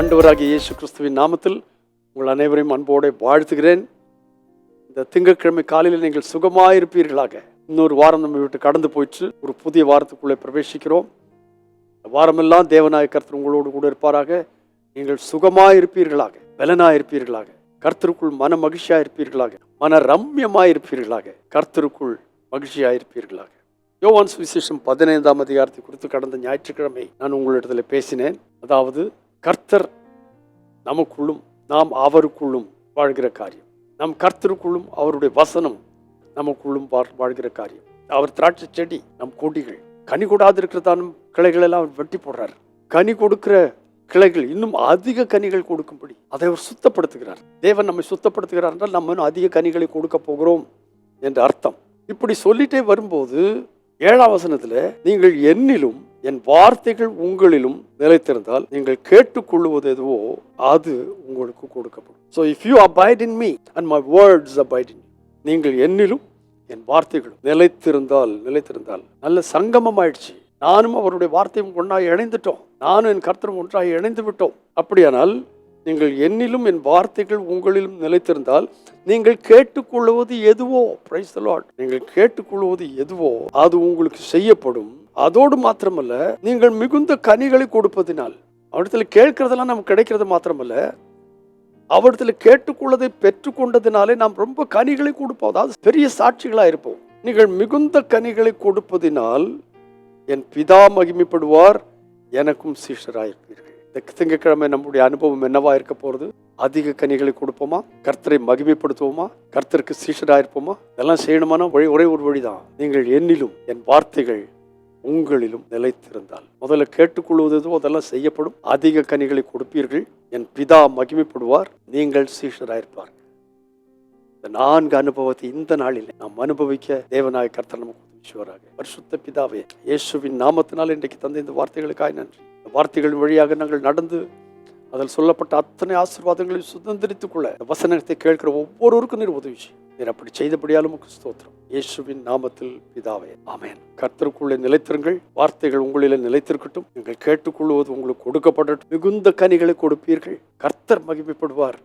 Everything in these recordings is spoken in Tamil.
ஆண்டவராகிய இயேசு கிறிஸ்துவின் நாமத்தில் உங்கள் அனைவரையும் அன்போடு வாழ்த்துகிறேன். இந்த திங்கட்கிழமை காலையில் நீங்கள் சுகமாயிருப்பீர்களாக. இன்னொரு வாரம் நம்ம விட்டு கடந்து போயிட்டு ஒரு புதிய வாரத்துக்குள்ளே பிரவேசிக்கிறோம். இந்த வாரமெல்லாம் தேவநாய கர்த்தர் உங்களோடு கூட இருப்பாராக. நீங்கள் சுகமாயிருப்பீர்களாக பலனாயிருப்பீர்களாக. கர்த்தருக்குள் மன மகிழ்ச்சியாயிருப்பீர்களாக மன ரம்யமாயிருப்பீர்களாக கர்த்தருக்குள் மகிழ்ச்சியாயிருப்பீர்களாக. யோவான் சுவிசேஷம் பதினைந்தாம் அதிகாரத்தை குறித்து கடந்த ஞாயிற்றுக்கிழமை நான் உங்களிடத்தில் பேசினேன். அதாவது கர்த்தர் நமக்குள்ளும் நாம் அவருக்குள்ளும் வாழ்கிற காரியம். நம் கர்த்தருக்குள்ளும் அவருடைய வசனம் நமக்குள்ளும் வாழ்கிற காரியம். அவர் திராட்சை செடி நம் கொடிகள் கனி கூடாது இருக்கிறதானும் கிளைகள் எல்லாம் வெட்டி போடுறார். கனி கொடுக்கிற கிளைகள் இன்னும் அதிக கனிகள் கொடுக்கும்படி அதை அவர் சுத்தப்படுத்துகிறார். தேவன் நம்மை சுத்தப்படுத்துகிறார் என்றால் நம்ம இன்னும் அதிக கனிகளை கொடுக்க போகிறோம் என்ற அர்த்தம். இப்படி சொல்லிட்டே வரும்போது ஏழாம் வசனத்தில் நீங்கள் என்னிலும் என் வார்த்தைகள் உங்களிலும் நிலைத்திருந்தால் நீங்கள் கேட்டுக்கொள்வது எதுவோ அது உங்களுக்கு கொடுக்கப்படும். So if you abide in me and my words abide in நீங்கள் என்னிலும் என் வார்த்தைகளும் நிலைத்திருந்தால் நிலைத்திருந்தால் நல்ல சங்கமம் ஆயிடுச்சு. நானும் அவருடைய வார்த்தையும் ஒன்றாக இணைந்துட்டோம். நானும் என் கர்த்தரும் ஒன்றாக இணைந்து விட்டோம். அப்படியானால் நீங்கள் என்னிலும் என் வார்த்தைகள் உங்களிலும் நிலைத்திருந்தால் நீங்கள் கேட்டுக்கொள்வது எதுவோ? பிரைஸ் லாட் நீங்கள் கேட்டுக்கொள்வது எதுவோ? அது உங்களுக்கு செய்யப்படும். அதோடு மாத்திரமல்ல நீங்கள் மிகுந்த கனிகளை கொடுப்பதினால். அவரிடத்தில் கேட்கறதெல்லாம் நமக்கு கிடைக்கிறது மாத்திரமல்ல. அவரிடத்தில் கேட்டுக்கொள்ளதை பெற்றுக்கொண்டதினாலே நாம் ரொம்ப கனிகளை கொடுப்போம். அதாவது பெரிய சாட்சிகளாக இருப்போம். நீங்கள் மிகுந்த கனிகளை கொடுப்பதினால் என் பிதா மகிமைப்படுவார் எனக்கும் சீஷராயிருப்பீர்கள் இந்த திங்கட்கிழமை நம்முடைய அனுபவம் என்னவா இருக்க போகிறது? அதிக கனிகளை கொடுப்போமா? கர்த்தரை மகிமைப்படுத்துவோமா? கர்த்தருக்கு சீஷராயிருப்போமா இதெல்லாம் செய்யணுமானா? வழி ஒரே ஒரு வழிதான். நீங்கள் என்னிலும் என் வார்த்தைகள் உங்களிலும் நிலைத்திருந்தால். முதல்ல கேட்டுக்கொள்வது எதுவோ அதெல்லாம் செய்யப்படும். அதிக கனிகளை கொடுப்பீர்கள். என் பிதா மகிமைப்படுவார். நீங்கள் சீஷராயிருப்பார். இந்த நான்கு அனுபவத்தை இந்த நாளில் நாம் அனுபவிக்க தேவநாய கர்த்தர் நமக்கு உதவிச்சுவராக பரிசுத்த பிதாவே இயேசுவின் நாமத்தினால் இன்றைக்கு தந்த இந்த வார்த்தைகளுக்காய் நன்றி. இந்த வார்த்தைகள் வழியாக நாங்கள் நடந்து அதில் சொல்லப்பட்ட அத்தனை ஆசீர்வாதங்களையும் சுதந்திரித்துக் கொள்ள வசனத்தை கேட்கிற ஒவ்வொருவருக்கும் நீர் உதவி செய்யும். நீர் அப்படி செய்தபடியாலும் உமக்கு ஸ்தோத்திரம். இயேசுவின் நாமத்தில் பிதாவே ஆமேன். கர்த்தருக்குள்ளே நிலைத்திருங்கள். வார்த்தைகள் உங்களிலே நிலைத்திருக்கட்டும். நீங்கள் கேட்டுக்கொள்வது உங்களுக்கு கொடுக்கப்படட்டும். மிகுந்த கனிகளை கொடுப்பீர்கள். கர்த்தர் மகிமைப்படுவார்.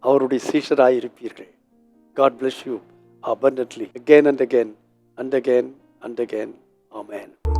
அவருடைய சீஷராயிருப்பீர்கள். God bless you abundantly. Again and again and again and again. Amen.